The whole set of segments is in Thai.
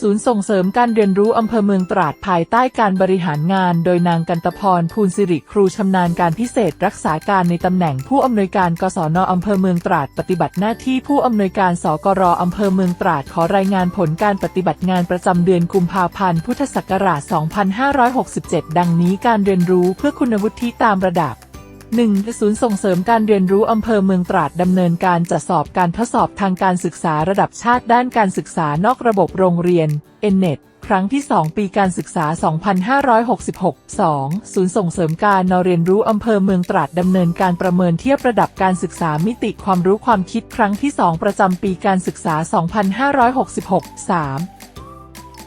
ศูนย์ส่งเสริมการเรียนรู้อำเภอเมืองตราดภายใต้การบริหารงาน โดยนางกันตพรภูลสิริครูชำนาญการพิเศษรักษาการในตำแหน่งผู้อำนวยการกศนอำเภอเมืองตราดปฏิบัติหน้าที่ผู้อำนวยการสกรอำเภอเมืองตราดขอรายงานผลการปฏิบัติงานประจำเดือนกุมภาพันธ์พุทธศักราช 2567 ดังนี้การเรียนรู้เพื่อคุณวุฒิตามระดับ 1. ศูนย์ส่งเสริมการเรียนรู้อำเภอเมืองตราดดำเนินการจัดสอบการทดสอบทางการศึกษาระดับชาติด้านการศึกษานอกระบบโรงเรียน n n e t ครั้งที่ 2 ปีการศึกษา 2566 2. ศูนย์ส่งเสริมการนเรียนรู้อำเภอเมืองตราดดำเนินการประเมินเทียบระดับการศึกษามิติความรู้ความคิดครั้งที่ 2 ประจำปีการศึกษา 2566 3.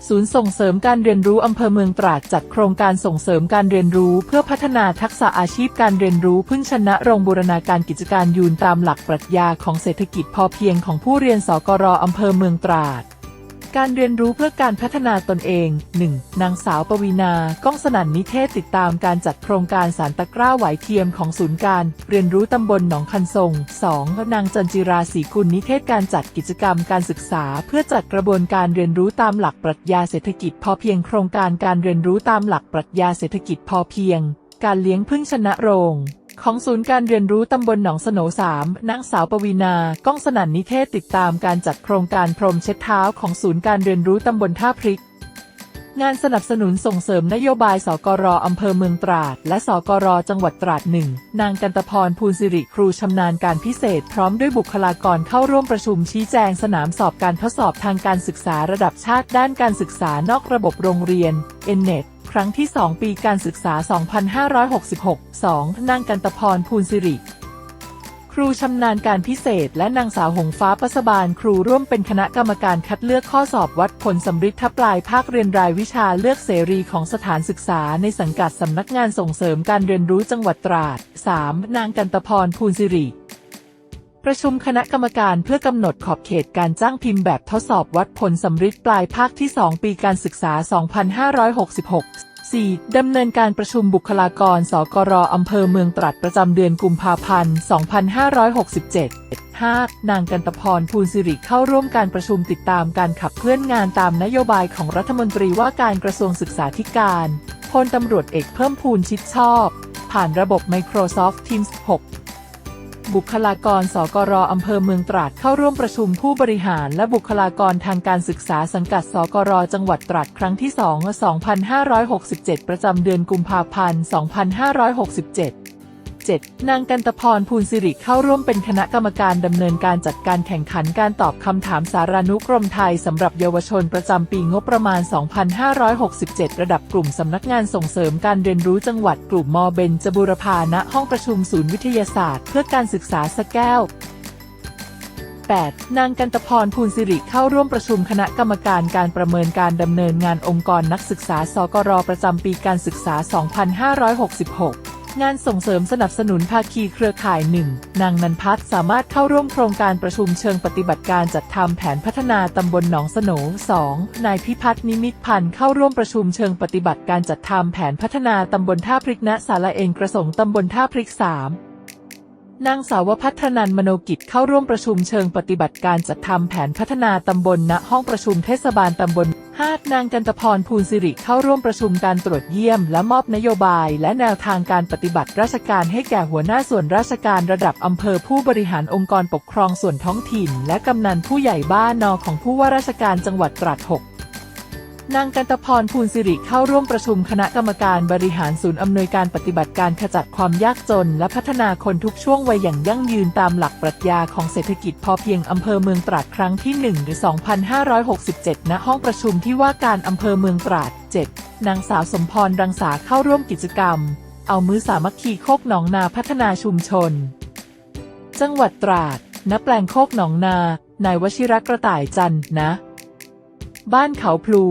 ศูนย์ส่งเสริมการเรียนรู้อำเภอเมืองตราดจัดโครงการส่งเสริมการเรียนรู้เพื่อพัฒนาทักษะอาชีพการเรียนรู้พึ่งชนะโรงบูรณาการกิจการยูนตามหลักปรัชญาของเศรษฐกิจพอเพียงของผู้เรียนสกรอำเภอเมืองตราด การเรียนรู้เพื่อการพัฒนาตนเอง 1. นางสาวปวีนา ก้องสนันนิเทศติดตามการจัดโครงการสารตะกร้าไหวเทียมของศูนย์การ เรียนรู้ตำบลหนองคันทรง 2. นางจันจิราศรีกุลนิเทศการจัดกิจกรรมการศึกษา เพื่อจัดกระบวนการเรียนรู้ตามหลักปรัชญาเศรษฐกิจพอเพียงโครงการการเรียนรู้ตามหลักปรัชญาเศรษฐกิจพอเพียง การเลี้ยงพึ่งชนะโรง ของศูนย์การเรียนรู้ตำบลหนองสโนสามนางสาวปวีนา ก้องสนั่นนิเทศติดตามการจัดโครงการพรมเช็ดเท้าของศูนย์การเรียนรู้ตำบลท่าพริก งานสนับสนุนส่งเสริมนโยบายสกรอำเภอเมืองตราด และสกรจังหวัดตราดหนึ่งนางกันตพรภูลสิริครูชำนาญการพิเศษ พร้อมด้วยบุคลากรเข้าร่วมประชุมชี้แจงสนามสอบการทดสอบทางการศึกษาระดับชาติด้านการศึกษานอกระบบโรงเรียน n n e t ครั้งที่ 2 ปีการศึกษา 2566 2. นางกันตพรภูลสิริ ครูชำนาญการพิเศษ และนางสาวหงฟ้าปัสบาลครูร่วมเป็นคณะกรรมการคัดเลือกข้อสอบวัดผลสำริดทับปลายภาคเรียนรายวิชาเลือกเสรีของสถานศึกษาในสังกัดสำนักงานส่งเสริมการเรียนรู้จังหวัดตราด 3. นางกันตพรภูลสิริ ประชุมคณะกรรมการเพื่อกำหนดขอบเขตการจ้างพิมพ์แบบทดสอบวัดผลสำริดปลายภาคที่ 2 ปีการศึกษา 2566 4. ดำเนินการประชุมบุคลากร สกรอำเภอเมืองตรัดประจำเดือนกุมภาพันธ์ 2567 5. นางกันตพรภูลสิริเข้าร่วมการประชุมติดตามการขับเคลื่อนงานตามนโยบายของรัฐมนตรีว่าการกระทรวงศึกษาธิการพลตำรวจเอกเพิ่มพูนชิดชอบ ผ่านระบบ Microsoft Teams 6 บุคลากรสกรอำเภอเมืองตราดเข้าร่วมประชุมผู้บริหารและบุคลากรทางการศึกษาสังกัดสกรจังหวัดตราดครั้งที่ 2 2567 ประจำเดือนกุมภาพันธ์ 2567 7. นางกันตพรภูลสิริเข้าร่วมเป็นคณะกรรมการดำเนินการจัดการแข่งขันการตอบคำถามสารานุกรมไทยสำหรับเยาวชนประจำปีงบประมาณ 2567 ระดับกลุ่มสำนักงานส่งเสริมการเรียนรู้จังหวัดกลุ่มมอเบนจบุรพาณห้องประชุมศูนย์วิทยาศาสตร์ เพื่อการศึกษาสแก้ว 8. นางกันตพรภูลสิริเข้าร่วมประชุมคณะกรรมการการประเมินการดำเนินงานองค์กรนักศึกษาสกรประจำปีการศึกษา 2566 งานส่งเสริมสนับสนุนภาคีเครือข่าย1นางนันพัฒน์สามารถเข้าร่วมโครงการประชุมเชิงปฏิบัติการจัดทำแผนพัฒนาตำบลหนองสโหน 2. นายพิพัฒน์นิมิตพันธ์เข้าร่วมประชุมเชิงปฏิบัติการจัดทำแผนพัฒนาตำบลท่าพริกณศาลาเองกระสงตำบลท่าพริก3นางสาวพัฒนันมโนกิจเข้าร่วมประชุมเชิงปฏิบัติการจัดทำแผนพัฒนาตำบลณห้องประชุมเทศบาลตำบล 5. นางกันตพรภูลสิริเข้าร่วมประชุมการตรวจเยี่ยม และมอบนโยบาย และแนวทางการปฏิบัติราชการให้แก่หัวหน้าส่วนราชการระดับอำเภอผู้บริหารองค์กรปกครองส่วนท้องถิ่น และกำนันผู้ใหญ่บ้านนอของผู้ว่าราชการจังหวัดตราด 6 นางกันตพรภูลสิริเข้าร่วมประชุมคณะกรรมการบริหารศูนย์อำนวยการปฏิบัติการขจัดความยากจน และพัฒนาคนทุกช่วงวัยอย่างยั่งยืนตามหลักปรัชญาของเศรษฐกิจพอเพียงอำเภอเมืองตราดครั้งที่1หรือ 2567 ณ ห้องประชุมที่ว่าการอำเภอเมืองตราด 7 นางสาวสมพรรังสาเข้าร่วมกิจกรรม เอามือสามัคคีโคกหนองนาพัฒนาชุมชน จังหวัดตราด ณ แปลงโคกหนองนา นายวชิรกระต่ายจันทร์นะ บ้านเขาพลู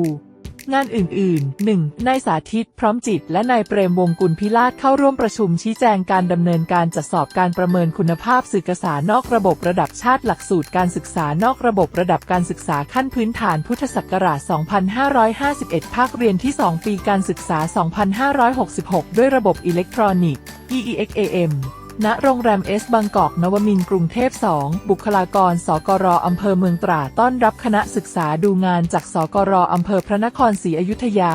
งานอื่นๆ 1. นายสาธิตพร้อมจิต และนายเปรมวงกุลพิราชเข้าร่วมประชุมชี้แจงการดำเนินการจัดสอบการประเมินคุณภาพสื่อสารนอกระบบระดับชาติหลักสูตรการศึกษานอกระบบระดับการศึกษาขั้นพื้นฐานพุทธศักราช 2551 ภาคเรียนที่ 2 ปีการศึกษา 2566 ด้วยระบบอิเล็กทรอนิกส์ EEXAM ณโรงแรมเอสบางกอกนวมินกรุงเทพ 2 บุคลากร สกรอำเภอเมืองตราดต้อนรับคณะศึกษาดูงานจากสกรอำเภอพระนครศรีอยุธยา